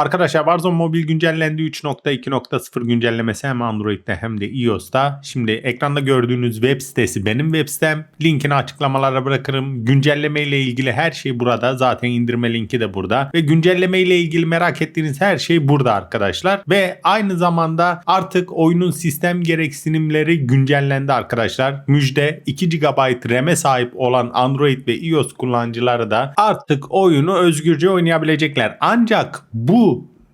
Arkadaşlar Warzone Mobil güncellendi 3.2.0 güncellemesi hem Android'de hem de iOS'ta. Şimdi ekranda gördüğünüz web sitesi benim web sitem. Linkini açıklamalara bırakırım. Güncelleme ile ilgili her şey burada. Zaten indirme linki de burada. Ve güncelleme ile ilgili merak ettiğiniz her şey burada arkadaşlar. Ve aynı zamanda artık oyunun sistem gereksinimleri güncellendi arkadaşlar. Müjde 2 GB RAM'e sahip olan Android ve iOS kullanıcıları da artık oyunu özgürce oynayabilecekler. Ancak bu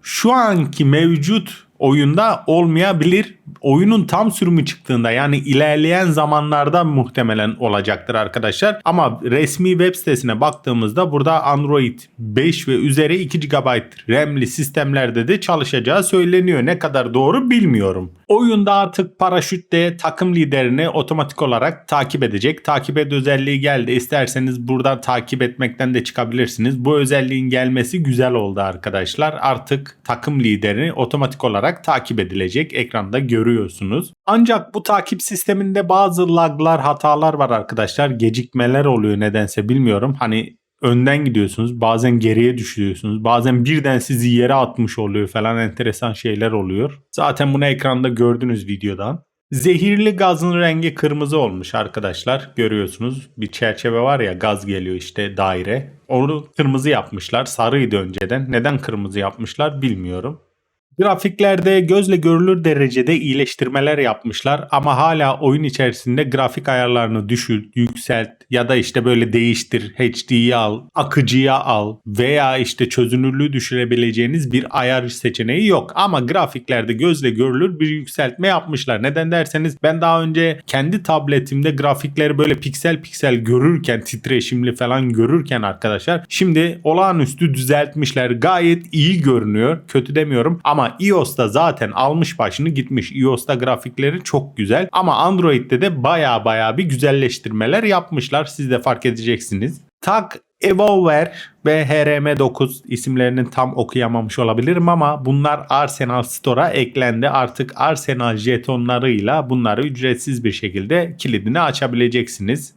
şu anki mevcut oyunda olmayabilir. Oyunun tam sürümü çıktığında yani ilerleyen zamanlarda muhtemelen olacaktır arkadaşlar. Ama resmi web sitesine baktığımızda burada Android 5 ve üzeri 2 GB RAM'li sistemlerde de çalışacağı söyleniyor. Ne kadar doğru bilmiyorum. Oyunda artık paraşütle takım liderini otomatik olarak takip edecek. Takip et özelliği geldi. İsterseniz buradan takip etmekten de çıkabilirsiniz. Bu özelliğin gelmesi güzel oldu arkadaşlar. Artık takım lideri otomatik olarak takip edilecek. Ekranda görüyorsunuz. Ancak bu takip sisteminde bazı laglar, hatalar var arkadaşlar. Gecikmeler oluyor nedense bilmiyorum. Hani önden gidiyorsunuz. Bazen geriye düşüyorsunuz. Bazen birden sizi yere atmış oluyor falan enteresan şeyler oluyor. Zaten bunu ekranda gördünüz videodan. Zehirli gazın rengi kırmızı olmuş arkadaşlar. Görüyorsunuz bir çerçeve var ya gaz geliyor işte daire. Onu kırmızı yapmışlar. Sarıydı önceden. Neden kırmızı yapmışlar bilmiyorum. Grafiklerde gözle görülür derecede iyileştirmeler yapmışlar ama hala oyun içerisinde grafik ayarlarını düşült, yükselt ya da işte böyle değiştir, HD'yi al, akıcıya al veya işte çözünürlüğü düşürebileceğiniz bir ayar seçeneği yok. Ama grafiklerde gözle görülür bir yükseltme yapmışlar. Neden derseniz ben daha önce kendi tabletimde grafikleri böyle piksel piksel görürken, titreşimli falan görürken arkadaşlar şimdi olağanüstü düzeltmişler. Gayet iyi görünüyor. Kötü demiyorum ama iOS'ta zaten almış başını gitmiş. iOS'ta grafikleri çok güzel ama Android'de de baya baya bir güzelleştirmeler yapmışlar. Siz de fark edeceksiniz. Tak Evolver ve HRM9 isimlerinin tam okuyamamış olabilirim ama bunlar Arsenal Store'a eklendi. Artık Arsenal jetonlarıyla bunları ücretsiz bir şekilde kilidini açabileceksiniz.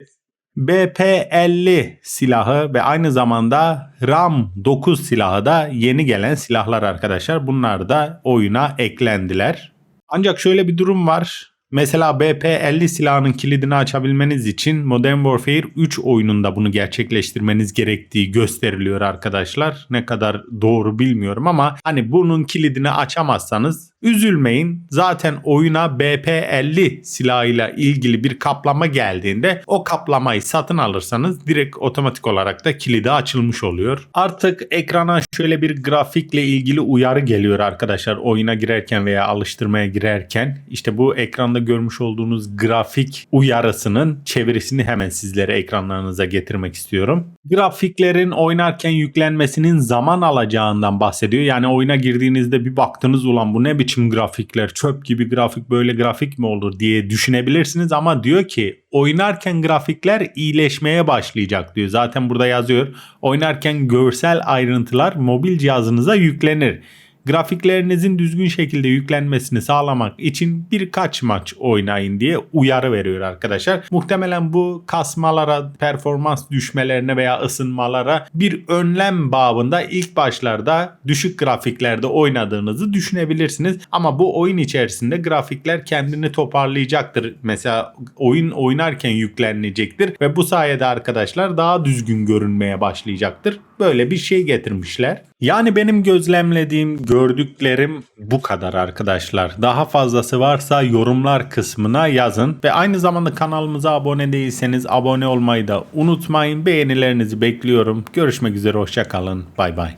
BP-50 silahı ve aynı zamanda RAM 9 silahı da yeni gelen silahlar arkadaşlar. Bunlar da oyuna eklendiler. Ancak şöyle bir durum var. Mesela BP-50 silahının kilidini açabilmeniz için Modern Warfare 3 oyununda bunu gerçekleştirmeniz gerektiği gösteriliyor arkadaşlar. Ne kadar doğru bilmiyorum ama hani bunun kilidini açamazsanız üzülmeyin. Zaten oyuna BP-50 silahıyla ilgili bir kaplama geldiğinde o kaplamayı satın alırsanız direkt otomatik olarak da kilidi açılmış oluyor. Artık ekrana şöyle bir grafikle ilgili uyarı geliyor arkadaşlar oyuna girerken veya alıştırmaya girerken. İşte bu ekranda görmüş olduğunuz grafik uyarısının çevirisini hemen sizlere ekranlarınıza getirmek istiyorum. Grafiklerin oynarken yüklenmesinin zaman alacağından bahsediyor. Yani oyuna girdiğinizde bir baktınız ulan bu ne biçim grafikler çöp gibi grafik böyle grafik mi olur diye düşünebilirsiniz ama diyor ki oynarken grafikler iyileşmeye başlayacak diyor. Zaten burada yazıyor. Oynarken görsel ayrıntılar mobil cihazınıza yüklenir grafiklerinizin düzgün şekilde yüklenmesini sağlamak için birkaç maç oynayın diye uyarı veriyor arkadaşlar. Muhtemelen bu kasmalara, performans düşmelerine veya ısınmalara bir önlem babında ilk başlarda düşük grafiklerde oynadığınızı düşünebilirsiniz. Ama bu oyun içerisinde grafikler kendini toparlayacaktır. Mesela oyun oynarken yüklenecektir ve bu sayede arkadaşlar daha düzgün görünmeye başlayacaktır. Böyle bir şey getirmişler. Yani benim gözlemlediğim, gördüklerim bu kadar arkadaşlar. Daha fazlası varsa yorumlar kısmına yazın. Ve aynı zamanda kanalımıza abone değilseniz abone olmayı da unutmayın. Beğenilerinizi bekliyorum. Görüşmek üzere, hoşçakalın. Bay bay.